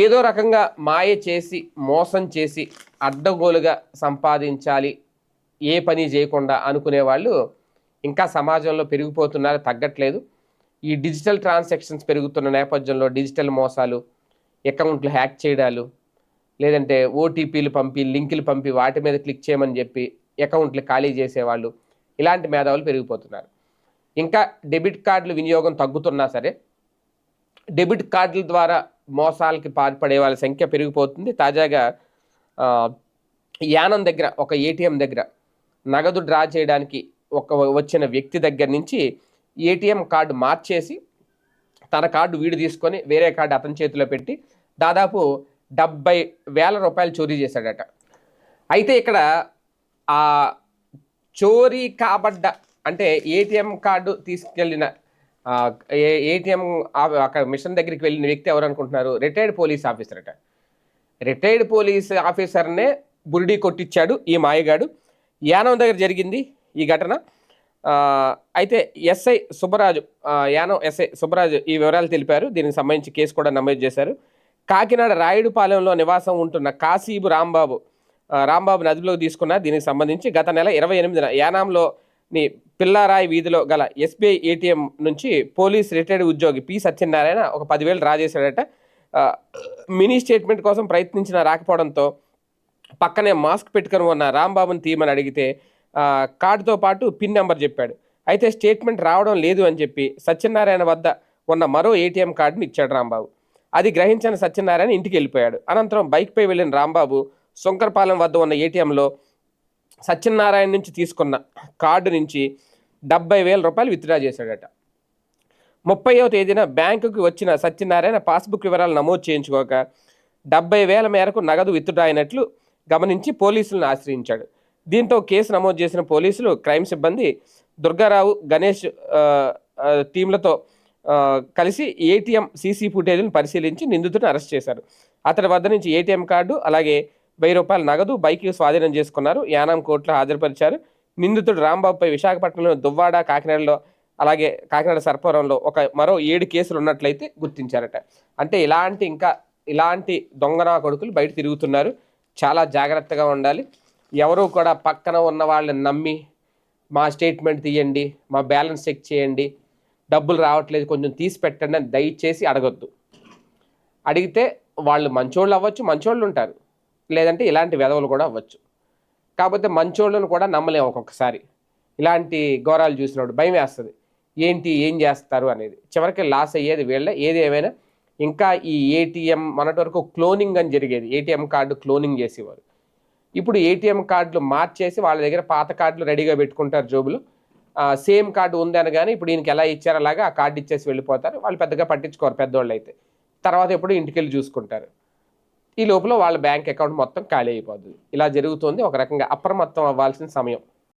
ఏదో రకంగా మాయ చేసి మోసం చేసి అడ్డగోలుగా సంపాదించాలి. ఏ పని చేయకుండా అనుకునే వాళ్ళు ఇంకా సమాజంలో పెరిగిపోతున్నారు తగ్గట్లేదు. ఈ డిజిటల్ ట్రాన్సాక్షన్స్ పెరుగుతున్న నేపథ్యంలో డిజిటల్ మోసాలు అకౌంట్లు హ్యాక్ చేయడాలు లేదంటే ఓటీపీలు పంపి లింకులు పంపి వాటి మీద క్లిక్ చేయమని చెప్పి అకౌంట్లు ఖాళీ చేసేవాళ్ళు ఇలాంటి మేధావులు పెరిగిపోతున్నారు. ఇంకా డెబిట్ కార్డుల వినియోగం తగ్గుతున్నా సరే డెబిట్ కార్డుల ద్వారా మోసాలకి పాల్పడే వాళ్ళ సంఖ్య పెరిగిపోతుంది. తాజాగా యానం దగ్గర ఒక ఏటీఎం దగ్గర నగదు డ్రా చేయడానికి ఒక వచ్చిన వ్యక్తి దగ్గర నుంచి ఏటీఎం కార్డు మార్చేసి తన కార్డు వీడు తీసుకొని వేరే కార్డు అతని చేతిలో పెట్టి దాదాపు డెబ్బై వేల రూపాయలు చోరీ చేశాడట. అయితే ఇక్కడ ఆ చోరీ కాబడ్డ అంటే ఏటీఎం కార్డు తీసుకెళ్ళిన ఏటీఎం అక్కడ మిషన్ దగ్గరికి వెళ్ళిన వ్యక్తి ఎవరు అనుకుంటున్నారు రిటైర్డ్ పోలీస్ ఆఫీసర్ అట. రిటైర్డ్ పోలీస్ ఆఫీసర్నే బురిడీ కొట్టించాడు ఈ మాయగాడు. యానం దగ్గర జరిగింది ఈ ఘటన. అయితే ఎస్ఐ సుబ్బరాజు యానం ఎస్ఐ సుబ్బరాజు ఈ వివరాలు తెలిపారు. దీనికి సంబంధించి కేసు కూడా నమోదు చేశారు. కాకినాడ రాయుడుపాలెంలో నివాసం ఉంటున్న కాశీబు రాంబాబు రాంబాబు నదిలోకి తీసుకున్న దీనికి సంబంధించి గత నెల ఇరవై ఎనిమిదిన యానాంలోని పిల్లారాయి వీధిలో గల ఎస్బీఐ ఏటీఎం నుంచి పోలీస్ రిటైర్డ్ ఉద్యోగి పి సత్యనారాయణ ఒక పదివేలు డ్రా చేశాడట మినీ స్టేట్మెంట్ కోసం ప్రయత్నించిన రాకపోవడంతో పక్కనే మాస్క్ పెట్టుకొని ఉన్న రాంబాబుని తీయమని అడిగితే కార్డుతో పాటు పిన్ నెంబర్ చెప్పాడు. అయితే స్టేట్మెంట్ రావడం లేదు అని చెప్పి సత్యనారాయణ వద్ద ఉన్న మరో ఏటీఎం కార్డుని ఇచ్చాడు రాంబాబు. అది గ్రహించిన సత్యనారాయణ ఇంటికి వెళ్ళిపోయాడు. అనంతరం బైక్పై వెళ్ళిన రాంబాబు శంకరపాలెం వద్ద ఉన్న ఏటీఎంలో సత్యనారాయణ నుంచి తీసుకున్న కార్డు నుంచి డెబ్బై వేల రూపాయలు విత్డ్రా చేశాడట. ముప్పైవ తేదీన బ్యాంకుకి వచ్చిన సత్యనారాయణ పాస్బుక్ వివరాలు నమోదు చేయించుకోక డెబ్బై వేల మేరకు నగదు విత్డ్రా అయినట్లు గమనించి పోలీసులను ఆశ్రయించాడు. దీంతో కేసు నమోదు చేసిన పోలీసులు క్రైమ్ సిబ్బంది దుర్గారావు గణేష్ టీంలతో కలిసి ఏటీఎం సీసీ ఫుటేజ్ను పరిశీలించి నిందితుడిని అరెస్ట్ చేశారు. అతడి వద్ద నుంచి ఏటీఎం కార్డు అలాగే వెయ్యి రూపాయల నగదు బైక్ స్వాధీనం చేసుకున్నారు. యానాం కోర్టులో హాజరుపరిచారు. నిందితుడు రాంబాబుపై విశాఖపట్నంలో దువ్వాడ కాకినాడలో అలాగే కాకినాడ సర్పవరంలో ఒక మరో ఏడు కేసులు ఉన్నట్లయితే గుర్తించారట. అంటే ఇలాంటి ఇంకా ఇలాంటి దొంగనా కొడుకులు బయట తిరుగుతున్నారు. చాలా జాగ్రత్తగా ఉండాలి. ఎవరు కూడా పక్కన ఉన్న వాళ్ళని నమ్మి మా స్టేట్మెంట్ తీయండి మా బ్యాలెన్స్ చెక్ చేయండి డబ్బులు రావట్లేదు కొంచెం తీసి పెట్టండి అని దయచేసి అడగొద్దు. అడిగితే వాళ్ళు మంచోళ్ళు అవ్వచ్చు మంచోళ్ళు ఉంటారు. లేదంటే ఇలాంటి వెధవలు కూడా అవ్వచ్చు. కాకపోతే మంచోళ్ళను కూడా నమ్మలేము ఒక్కొక్కసారి. ఇలాంటి ఘోరాలు చూసినప్పుడు భయం వేస్తుంది. ఏంటి ఏం చేస్తారు అనేది. చివరికి లాస్ అయ్యేది వీళ్ళ. ఏది ఏమైనా ఇంకా ఈ ఏటీఎం మొన్నటి వరకు క్లోనింగ్ అని జరిగేది. ఏటీఎం కార్డు క్లోనింగ్ చేసేవారు. ఇప్పుడు ఏటీఎం కార్డులు మార్చేసి వాళ్ళ దగ్గర పాత కార్డులు రెడీగా పెట్టుకుంటారు జోబులు. సేమ్ కార్డు ఉంది అనగానే ఇప్పుడు ఈయనకి ఎలా ఇచ్చారు అలాగా ఆ కార్డు ఇచ్చేసి వెళ్ళిపోతారు. వాళ్ళు పెద్దగా పట్టించుకోరు పెద్దోళ్ళు అయితే తర్వాత ఎప్పుడు ఇంటికి వెళ్ళి చూసుకుంటారు. ఈ లోపల వాళ్ళ బ్యాంక్ అకౌంట్ మొత్తం ఖాళీ అయిపోతుంది ఇలా జరుగుతుంది. ఒక రకంగా అప్రమత్తం అవ్వాల్సిన సమయం.